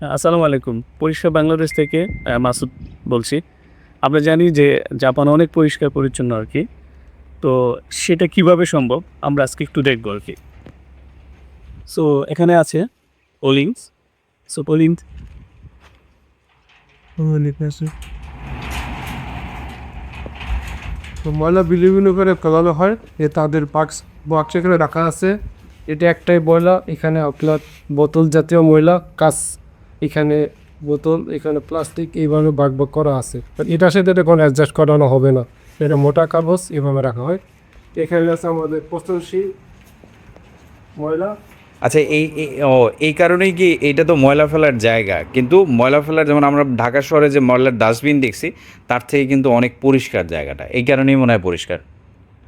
আসসালামু আলাইকুম। পরিষ্কার বাংলাদেশ থেকে মাসুদ বলছি। আমরা জানি যে জাপান অনেক পরিষ্কার পরিচ্ছন্ন আর কি। তো সেটা কীভাবে সম্ভব? আমরা আজকে একটু দেখব আর কি। সো এখানে আছে ওলিংস সো ওলিংস তো ময়লা বিলীন করে ফেলানো হয়। এ তাদের বাক্স বাক্স এখানে রাখা আছে। এটা একটাই ময়লা। এখানে আপনার বোতল জাতীয় ময়লা, কাঁচ এখানে বোতল এখানে প্লাস্টিক এইভাবে ভাগ ভাগ করা আছে। এটার সাথে এটা কোনো অ্যাডজাস্ট করানো হবে না। এটা মোটা কাগজ এভাবে রাখা হয়। এখানে আছে আমাদের পচনশীল ময়লা। আচ্ছা এই এই- ও এই কারণেই কি এইটা তো ময়লা ফেলার জায়গা। কিন্তু ময়লা ফেলার যেমন আমরা ঢাকা শহরে যে ময়লার ডাস্টবিন দেখছি তার থেকে কিন্তু অনেক পরিষ্কার জায়গাটা। এই কারণেই মনে হয় পরিষ্কার।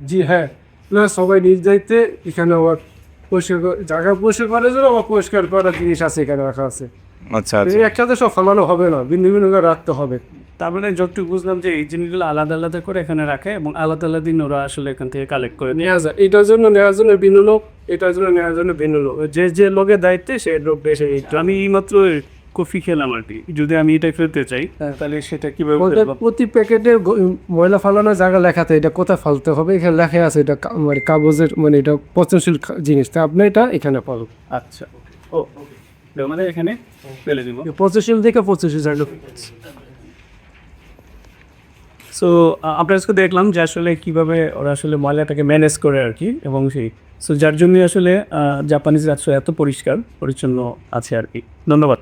জি হ্যাঁ। না সবাই নিজ দায়িত্বে এখানে আবার পরিষ্কার জায়গা পরিষ্কার করার জন্য আবার পরিষ্কার করার জিনিস আছে এখানে রাখা আছে। আচ্ছা এই একসাথে সব ফেলানো হবে না ভিন্ন ভিন্ন করে রাখতে হবে। তার মানে যতটুকু বুঝলাম যে এই জিনিসগুলো আলাদা আলাদা করে এখানে রাখে এবং আলাদা আলাদা দিন ওরা আসলে এখান থেকে কালেক্ট করে নেওয়া যায়। এটার জন্য নেওয়ার জন্য ভিন্ন লোক এটার জন্য নেওয়ার জন্য ভিন্ন লোক। যে যে লোকের দায়িত্বে সে লোক বেশি। তো আমি এইমাত্র কফি খেলাম আর কি। যদি আমি এটা ফেলতে চাই তাহলে সেটা কীভাবে প্রতি প্যাকেটে ময়লা ফালানোর জায়গা লেখাতে এটা কোথায় ফালতে হবে? এখানে লেখা আছে এটা মানে কাগজের মানে এটা পচনশীল জিনিস। তা আপনি এটা এখানে পাবেন। আচ্ছা। ও। ওকে মানে এখানে ফেলে দিব। পচনশীল থেকে পঁচিশ হাজার লোক। সো আপনার আজকে দেখলাম যে আসলে কীভাবে ওরা আসলে ময়লাটাকে ম্যানেজ করে আর কি এবং সেই সো যার জন্যই আসলে জাপানিজ রাষ্ট্র এত পরিষ্কার পরিচ্ছন্ন আছে আর কি। ধন্যবাদ।